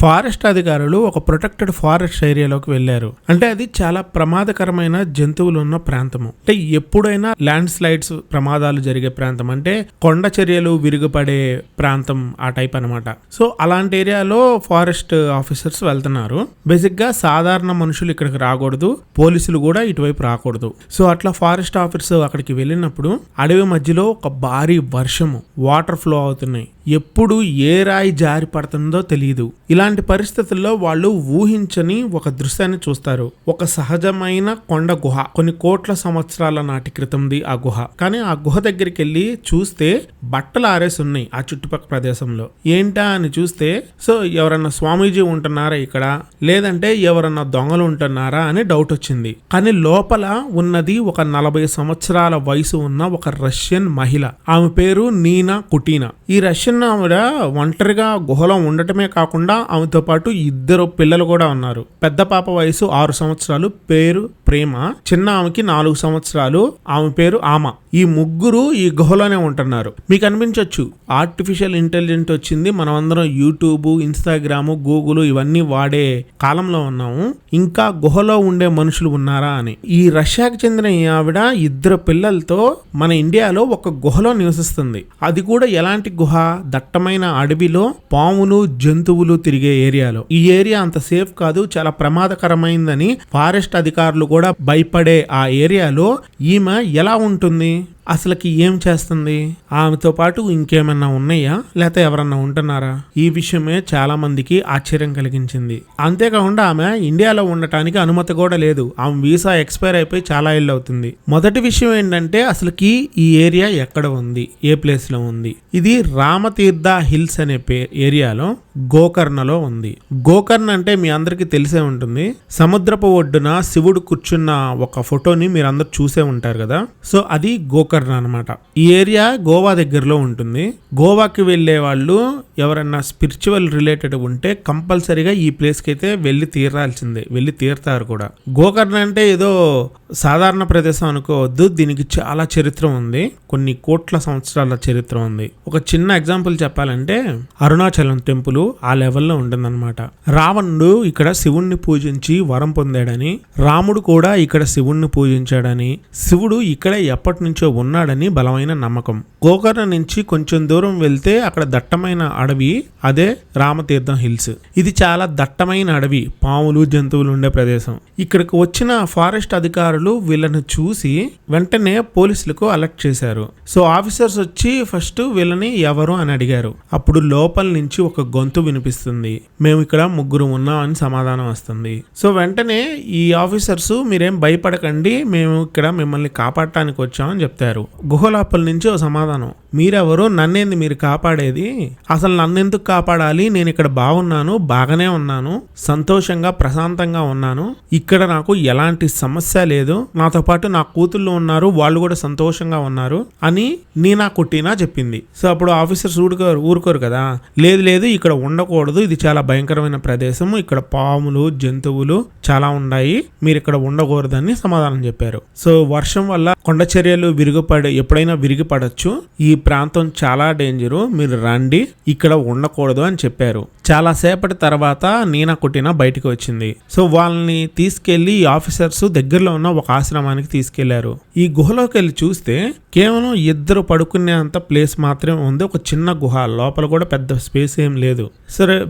Forest అధికారులు ఒక protected forest ఏరియాలోకి వెళ్ళారు. అంటే అది చాలా ప్రమాదకరమైన జంతువులు ఉన్న ప్రాంతము. అంటే ఎప్పుడైనా ల్యాండ్ స్లైడ్స్ ప్రమాదాలు జరిగే ప్రాంతం. అంటే కొండ చర్యలు విరిగిపడే ప్రాంతం ఆ టైప్ అన్నమాట. సో అలాంటి ఏరియాలో ఫారెస్ట్ ఆఫీసర్స్ వెళ్తున్నారు. బేసిక్గా సాధారణ మనుషులు ఇక్కడికి రాకూడదు. పోలీసులు కూడా ఇటువైపు రాకూడదు. సో అట్లా ఫారెస్ట్ ఆఫీసర్ అక్కడికి వెళ్ళినప్పుడు అడవి మధ్యలో ఒక భారీ వర్షము వాటర్ ఫ్లో అవుతున్నాయి. ఎప్పుడు ఏ రాయి జారి పడుతుందో తెలియదు ఇలాంటి పరిస్థితుల్లో వాళ్ళు ఊహించని ఒక దృశ్యాన్ని చూస్తారు. ఒక సహజమైన కొండ గుహ. కొన్ని కోట్ల సంవత్సరాల నాటి క్రితంది ఆ గుహ. కానీ ఆ గుహ దగ్గరికి వెళ్ళి చూస్తే బట్టలు ఆరేసి ఉన్నాయి ఆ చుట్టుపక్కల ప్రదేశంలో. ఏంటా అని చూస్తే సో ఎవరన్నా స్వామీజీ ఉంటున్నారా ఇక్కడ? లేదంటే ఎవరన్నా దొంగలు ఉంటున్నారా? అని డౌట్ వచ్చింది. కానీ లోపల ఉన్నది ఒక నలభై సంవత్సరాల వయసు ఉన్న ఒక రష్యన్ మహిళ. ఆమె పేరు నీనా కుటీనా. ఈ రష్యన్ ఆవిడ ఒంటరిగా గుహలో ఉండటమే కాకుండా ఆమెతో పాటు ఇద్దరు పిల్లలు కూడా ఉన్నారు. పెద్ద పాప వయసు ఆరు సంవత్సరాలు పేరు ప్రేమ. చిన్న ఆమెకి నాలుగు సంవత్సరాలు ఆమె పేరు ఆమ. ఈ ముగ్గురు ఈ గుహలోనే ఉంటున్నారు. మీకు అనిపించవచ్చు ఆర్టిఫిషియల్ ఇంటెలిజెంట్ వచ్చింది మనం అందరం యూట్యూబ్ ఇన్స్టాగ్రామ్ గూగుల్ ఇవన్నీ వాడే కాలంలో ఉన్నాము. ఇంకా గుహలో ఉండే మనుషులు ఉన్నారా అని. ఈ రష్యాకి చెందిన ఈ ఆవిడ ఇద్దరు పిల్లలతో మన ఇండియాలో ఒక గుహలో నివసిస్తుంది. అది కూడా ఎలాంటి గుహ? దట్టమైన అడవిలో పాములు జంతువులు తిరిగే ఏరియాలో. ఈ ఏరియా అంత సేఫ్ కాదు చాలా ప్రమాదకరమైందని ఫారెస్ట్ అధికారులు కూడా భయపడే ఆ ఏరియాలో ఈమె ఎలా ఉంటుంది? అసలుకి ఏం చేస్తుంది? ఆమెతో పాటు ఇంకేమన్నా ఉన్నాయా? లేకపోతే ఎవరన్నా ఉంటున్నారా? ఈ విషయమే చాలా మందికి ఆశ్చర్యం కలిగించింది. అంతేకాకుండా ఆమె ఇండియాలో ఉండటానికి అనుమతి కూడా లేదు. ఆమె వీసా ఎక్స్పైర్ అయిపోయి చాలా ఏళ్ళు అవుతుంది. మొదటి విషయం ఏంటంటే అసలుకి ఈ ఏరియా ఎక్కడ ఉంది? ఏ ప్లేస్లో ఉంది? ఇది రామతీర్థ హిల్స్ అనే పే ఏరియాలో గోకర్ణలో ఉంది. గోకర్ణ అంటే మీ అందరికీ తెలిసే ఉంటుంది. సముద్రపు ఒడ్డున శివుడు కూర్చున్న ఒక ఫోటోని మీరు అందరు చూసే ఉంటారు కదా? సో అది గోకర్ణ. అన్నమాట. ఈ ఏరియా గోవా దగ్గరలో ఉంటుంది. గోవాకి వెళ్ళే వాళ్ళు ఎవరన్నా స్పిరిచువల్ రిలేటెడ్ ఉంటే కంపల్సరీగా ఈ ప్లేస్కి అయితే వెళ్ళి తీరాల్సిందే. వెళ్ళి తీరుతారు కూడా. గోకర్ణ అంటే ఏదో సాధారణ ప్రదేశం అనుకోవద్దు. దీనికి చాలా చరిత్ర ఉంది. కొన్ని కోట్ల సంవత్సరాల చరిత్ర ఉంది. ఒక చిన్న ఎగ్జాంపుల్ చెప్పాలంటే అరుణాచలం టెంపుల్ ఆ లెవెల్లో ఉంటుందన్నమాట. రావణుడు ఇక్కడ శివుణ్ణి పూజించి వరం పొందాడని రాముడు కూడా ఇక్కడ శివుణ్ణి పూజించాడని శివుడు ఇక్కడ ఎప్పటి నుంచో ఉన్నాడని బలమైన నమ్మకం. గోకర్ణ నుంచి కొంచెం దూరం వెళ్తే అక్కడ దట్టమైన అడవి అదే రామతీర్థం హిల్స్. ఇది చాలా దట్టమైన అడవి పాములు జంతువులు ఉండే ప్రదేశం. ఇక్కడికి వచ్చిన ఫారెస్ట్ అధికారులు వీళ్ళని చూసి వెంటనే పోలీసులకు అలర్ట్ చేశారు. సో ఆఫీసర్స్ వచ్చి ఫస్ట్ వీళ్ళని ఎవరు అని అడిగారు. అప్పుడు లోపల నుంచి ఒక గొంతు వినిపిస్తుంది. మేము ఇక్కడ ముగ్గురు ఉన్నాం అని సమాధానం వస్తుంది. సో వెంటనే ఈ ఆఫీసర్స్ మీరేం భయపడకండి మేము ఇక్కడ మిమ్మల్ని కాపాడటానికి వచ్చామని చెప్తారు. గుహ లోపల నుంచి ఒక సమాధానం. మీరెవరు నన్నేంది మీరు కాపాడేది? అసలు నన్నెందుకు కాపాడాలి నేను ఇక్కడ బాగున్నాను బాగానే ఉన్నాను సంతోషంగా ప్రశాంతంగా ఉన్నాను. ఇక్కడ నాకు ఎలాంటి సమస్య లేదు. నాతో పాటు నా కూతుళ్ళు ఉన్నారు వాళ్ళు కూడా సంతోషంగా ఉన్నారు అని నీనా కొట్టినా చెప్పింది. సో అప్పుడు ఆఫీసర్స్ ఊరుకోరు ఊరుకోరు కదా. లేదు లేదు ఇక్కడ ఉండకూడదు ఇది చాలా భయంకరమైన ప్రదేశము. ఇక్కడ పాములు జంతువులు చాలా ఉన్నాయి మీరు ఇక్కడ ఉండకూడదని సమాధానం చెప్పారు. సో వర్షం వల్ల కొండ చర్యలు విరిగిపడే ఎప్పుడైనా విరిగిపడచ్చు. ఈ ప్రాంతం చాలా డేంజరు మీరు రండి ఇక్కడ ఉండకూడదు. అని చెప్పారు. చాలా సేపటి తర్వాత నీనా కుట్టిన బయటికి వచ్చింది. సో వాళ్ళని తీసుకెళ్ళి ఆఫీసర్స్ దగ్గరలో ఉన్న ఒక ఆశ్రమానికి తీసుకెళ్ళారు. ఈ గుహలోకి వెళ్ళి చూస్తే కేవలం ఇద్దరు పడుకునేంత ప్లేస్ మాత్రమే ఉంది. ఒక చిన్న గుహ. లోపల కూడా పెద్ద స్పేస్ ఏం లేదు. సరే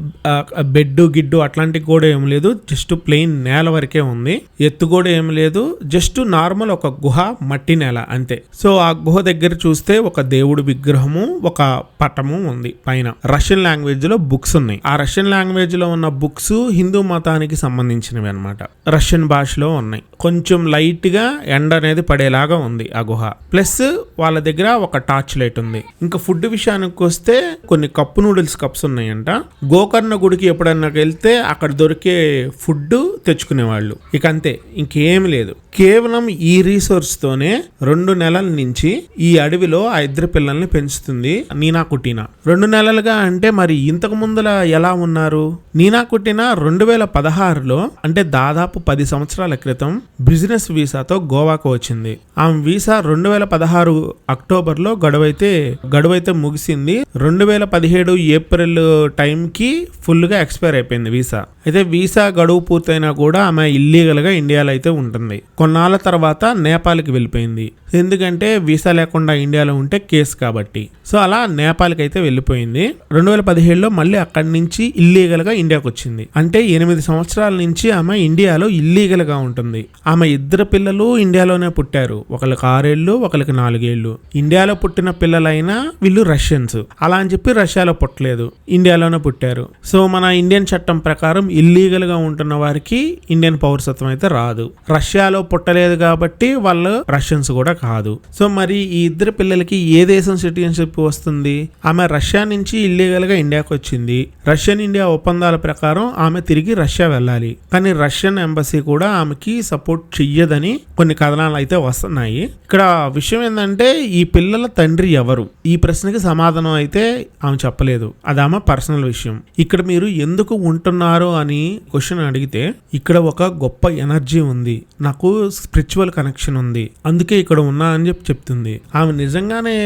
బెడ్ గిడ్డు అట్లాంటివి కూడా ఏం లేదు. జస్ట్ ప్లెయిన్ నేల వరకే ఉంది. ఎత్తు కూడా ఏం లేదు. జస్ట్ నార్మల్ ఒక గుహ మట్టి నేల అంతే. సో ఆ గుహ దగ్గర చూస్తే ఒక దేవుడు విగ్రహము ఒక పటము ఉంది పైన. రష్యన్ లాంగ్వేజ్ లో బుక్స్ ఉన్నాయి. ఆ రష్యన్ లాంగ్వేజ్లో ఉన్న బుక్స్ హిందూ మతానికి సంబంధించినవి అన్నమాట. రష్యన్ భాషలో ఉన్నాయి. కొంచెం లైట్గా ఎండ అనేది పడేలాగా ఉంది ఆ గుహ. ప్లస్ వాళ్ళ దగ్గర ఒక టార్చ్ లైట్ ఉంది. ఇంకా ఫుడ్ విషయానికి వస్తే కొన్ని కప్పు నూడిల్స్ కప్స్ ఉన్నాయంట. గోకర్ణ గుడికి ఎప్పుడన్నా వెళ్తే అక్కడ దొరికే ఫుడ్ తెచ్చుకునేవాళ్ళు. ఇక అంతే ఇంకేం లేదు. కేవలం ఈ రీసోర్స్తోనే రెండు నెలల నుంచి ఈ అడవిలో ఆ ఇద్దరు పిల్లల్ని పెంచుతుంది నీనా కుటీనా. రెండు నెలలుగా అంటే మరి ఇంతకు ముందుల ఎలా ఉన్నారు? నీనా కుట్టిన రెండు వేల పదహారులో అంటే దాదాపు పది సంవత్సరాల క్రితం బిజినెస్ వీసాతో గోవాకు వచ్చింది. ఆమె వీసా రెండు వేల పదహారు అక్టోబర్లో గడువైతే గడువైతే ముగిసింది. రెండు వేల పదిహేడు ఏప్రిల్ టైంకి ఫుల్గా ఎక్స్పైర్ అయిపోయింది వీసా. అయితే వీసా గడువు పూర్తయినా కూడా ఆమె ఇల్లీగల్గా ఇండియాలో అయితే ఉంటుంది. కొన్నాళ్ళ తర్వాత నేపాల్కి వెళ్ళిపోయింది. ఎందుకంటే వీసా లేకుండా ఇండియాలో ఉంటే కేసు కాబట్టి. సో అలా నేపాల్కి అయితే వెళ్ళిపోయింది. రెండు వేల పదిహేడులో మళ్ళీ అక్కడి నుంచి ఇల్లీగల్గా ఇండియాకి వచ్చింది అంటే ఎనిమిది సంవత్సరాల నుంచి ఆమె ఇండియాలో ఇల్లీగల్గా ఉంటుంది. ఆమె ఇద్దరు పిల్లలు ఇండియాలోనే పుట్టారు. ఒకరికి ఆరేళ్ళు ఒకరికి నాలుగేళ్ళు. ఇండియాలో పుట్టిన పిల్లలైనా వీళ్ళు రష్యన్స్. అలా అని చెప్పి రష్యాలో పుట్టలేదు. ఇండియాలోనే పుట్టారు. సో మన ఇండియన్ చట్టం ప్రకారం ఇల్లీగల్గా ఉంటున్న వారికి ఇండియన్ పౌరసత్వం అయితే రాదు. రష్యాలో పుట్టలేదు కాబట్టి వాళ్ళు రష్యన్స్ కూడా కాదు. సో మరి ఈ ఇద్దరు పిల్లలకి ఏ దేశం సిటిజన్షిప్ వస్తుంది? ఆమె రష్యా నుంచి ఇల్లీగల్గా ఇండియాకి వచ్చింది రష్యన్ ఇండియా ఒప్పందాల ప్రకారం ఆమె తిరిగి రష్యా వెళ్ళాలి. కానీ రష్యన్ ఎంబసీ కూడా ఆమెకి సపోర్ట్ చెయ్యదని కొన్ని కథనాలు అయితే వస్తున్నాయి. ఇక్కడ విషయం ఏంటంటే ఈ పిల్లల తండ్రి ఎవరు? ఈ ప్రశ్నకి సమాధానం అయితే ఆమె చెప్పలేదు. అది ఆమె పర్సనల్ విషయం. ఇక్కడ మీరు ఎందుకు ఉంటున్నారు అని క్వశ్చన్ అడిగితే ఇక్కడ ఒక గొప్ప ఎనర్జీ ఉంది. నాకు స్పిరిచువల్ కనెక్షన్ ఉంది. అందుకే ఇక్కడ ఉన్నా అని చెప్పి చెప్తుంది. ఆమె నిజంగానే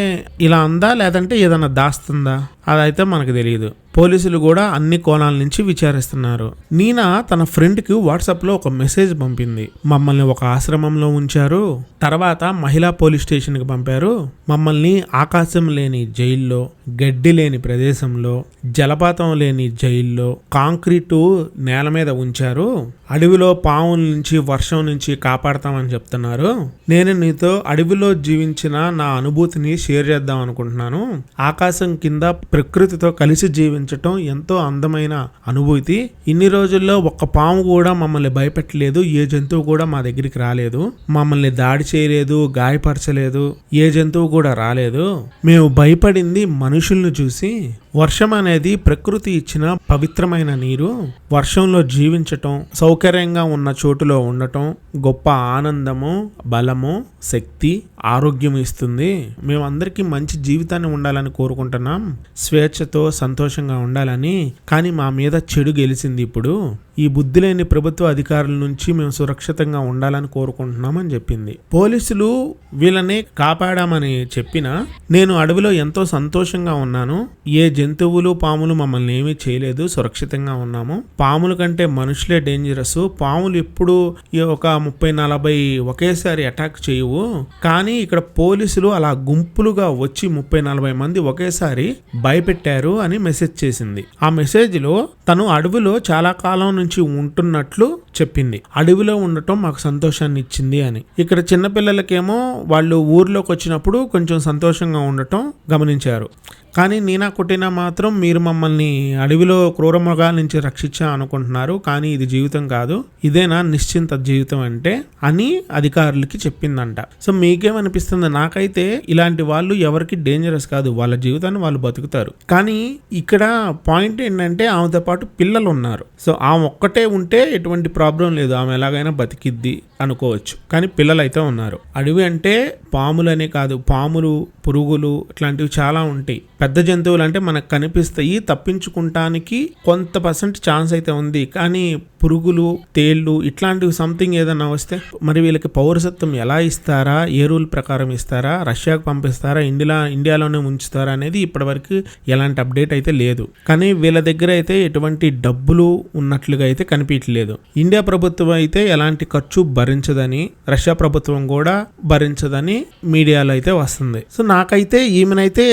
ఇలా ఉందా లేదంటే ఏదైనా దాస్తుందా? అదైతే మనకు తెలియదు పోలీసులు కూడా అన్ని కోణాల నుంచి విచారిస్తున్నారు. నీనా తన ఫ్రెండ్కి వాట్సాప్లో ఒక మెసేజ్ పంపింది. మమ్మల్ని ఒక ఆశ్రమంలో ఉంచారు. తర్వాత మహిళా పోలీస్ స్టేషన్కి పంపారు. మమ్మల్ని ఆకాశం లేని జైల్లో గడ్డి లేని ప్రదేశంలో జలపాతం లేని జైల్లో కాంక్రీటు నేల మీద ఉంచారు. అడవిలో పావుల నుంచి వర్షం నుంచి కాపాడతామని చెప్తున్నారు. నేను నీతో అడవిలో జీవించిన నా అనుభూతిని షేర్ చేద్దాం అనుకుంటున్నాను. ఆకాశం కింద ప్రకృతితో కలిసి పెంచటం ఎంతో అందమైన అనుభూతి. ఇన్ని రోజుల్లో ఒక్క పాము కూడా మమ్మల్ని భయపెట్టలేదు. ఏ జంతువు కూడా మా దగ్గరికి రాలేదు. మమ్మల్ని దాడి చేయలేదు గాయపరచలేదు. ఏ జంతువు కూడా రాలేదు. మేము భయపడింది మనుషుల్ని చూసి. వర్షం అనేది ప్రకృతి ఇచ్చిన పవిత్రమైన నీరు. వర్షంలో జీవించటం సౌకర్యంగా ఉన్న చోటులో ఉండటం గొప్ప ఆనందము బలము శక్తి ఆరోగ్యం ఇస్తుంది. మేమందరికీ మంచి జీవితాన్ని ఉండాలని కోరుకుంటున్నాం. స్వేచ్ఛతో సంతోషంగా ఉండాలని కానీ మా మీద చెడు గెలిచింది ఇప్పుడు. ఈ బుద్ధి లేని ప్రభుత్వ అధికారుల నుంచి మేము సురక్షితంగా ఉండాలని కోరుకుంటున్నామని చెప్పింది. పోలీసులు వీళ్ళని కాపాడామని చెప్పినా నేను అడవిలో ఎంతో సంతోషంగా ఉన్నాను. ఏ జంతువులు పాములు మమ్మల్ని ఏమీ చేయలేదు సురక్షితంగా ఉన్నాము. పాముల కంటే మనుషులే డేంజరస్ పాములు ఎప్పుడు ఒక ముప్పై నలభై ఒకేసారి అటాక్ చేయవు. కానీ ఇక్కడ పోలీసులు అలా గుంపులుగా వచ్చి ముప్పై నలభై మంది ఒకేసారి భయపెట్టారు అని మెసేజ్ చేసింది. ఆ మెసేజ్లో తను అడవిలో చాలా కాలం నుంచి ఉంటున్నట్లు చెప్పింది. అడవిలో ఉండటం మాకు సంతోషాన్ని ఇచ్చింది అని. ఇక్కడ చిన్నపిల్లలకేమో వాళ్ళు ఊర్లోకి వచ్చినప్పుడు కొంచెం సంతోషంగా ఉండటం గమనించారు. కానీ నీనా కుట్టినా మాత్రం మీరు మమ్మల్ని అడవిలో క్రూరమృగాల నుంచి రక్షించా అనుకుంటున్నారు. కానీ ఇది జీవితం కాదు. ఇదేనా నిశ్చింత జీవితం అంటే? అని అధికారులకి చెప్పిందంట. సో మీకేమనిపిస్తుంది? నాకైతే ఇలాంటి వాళ్ళు ఎవరికి డేంజరస్ కాదు. వాళ్ళ జీవితాన్ని వాళ్ళు బతుకుతారు. కానీ ఇక్కడ పాయింట్ ఏంటంటే ఆమెతో పాటు పిల్లలు ఉన్నారు సో ఆమె ఒక్కటే ఉంటే ఎటువంటి ప్రాబ్లం లేదు. ఆమె ఎలాగైనా బతికిద్ది అనుకోవచ్చు. కానీ పిల్లలు అయితే ఉన్నారు. అడవి అంటే పాములనే కాదు. పాములు పురుగులు ఇట్లాంటివి చాలా ఉంటాయి. పెద్ద జంతువులు అంటే మనకు కనిపిస్తాయి. తప్పించుకుంటానికి కొంత పర్సెంట్ ఛాన్స్ అయితే ఉంది. కానీ పురుగులు తేళ్ళు ఇట్లాంటివి సంథింగ్ ఏదైనా వస్తే మరి వీళ్ళకి పౌరసత్వం ఎలా ఇస్తారా? ఏ రూల్ ప్రకారం ఇస్తారా? రష్యాకు పంపిస్తారా? ఇండియా ఇండియాలోనే ఉంచుతారా అనేది ఇప్పటివరకు ఎలాంటి అప్డేట్ అయితే లేదు. లేదు. కానీ వీళ్ళ దగ్గర అయితే ఎటువంటి డబ్బులు ఉన్నట్లుగా అయితే కనిపించలేదు ఇండియా ప్రభుత్వం అయితే ఎలాంటి ఖర్చు భరించదని రష్యా ప్రభుత్వం కూడా భరించదని మీడియాలో అయితే వస్తుంది. సో నాకైతే ఈమెనైతే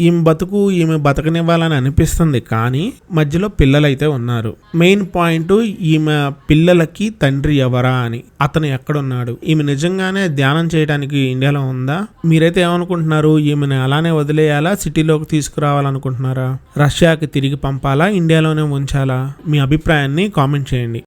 ఈమె బతుకు ఈమె బతకనివ్వాలని అనిపిస్తుంది. కానీ మధ్యలో పిల్లలైతే ఉన్నారు. మెయిన్ పాయింట్ ఈమె పిల్లలకి తండ్రి ఎవరా అని. అతను ఎక్కడున్నాడు? ఈమె నిజంగానే ధ్యానం చేయడానికి ఇండియాలో ఉందా? మీరైతే ఏమనుకుంటున్నారు? ఈమెను అలానే వదిలేయాలా? సిటీలోకి తీసుకురావాలనుకుంటున్నారా? రష్యాకి తిరిగి పంపాలా? ఇండియాలోనే ఉంచాలా? మీ అభిప్రాయాన్ని కామెంట్ చేయండి.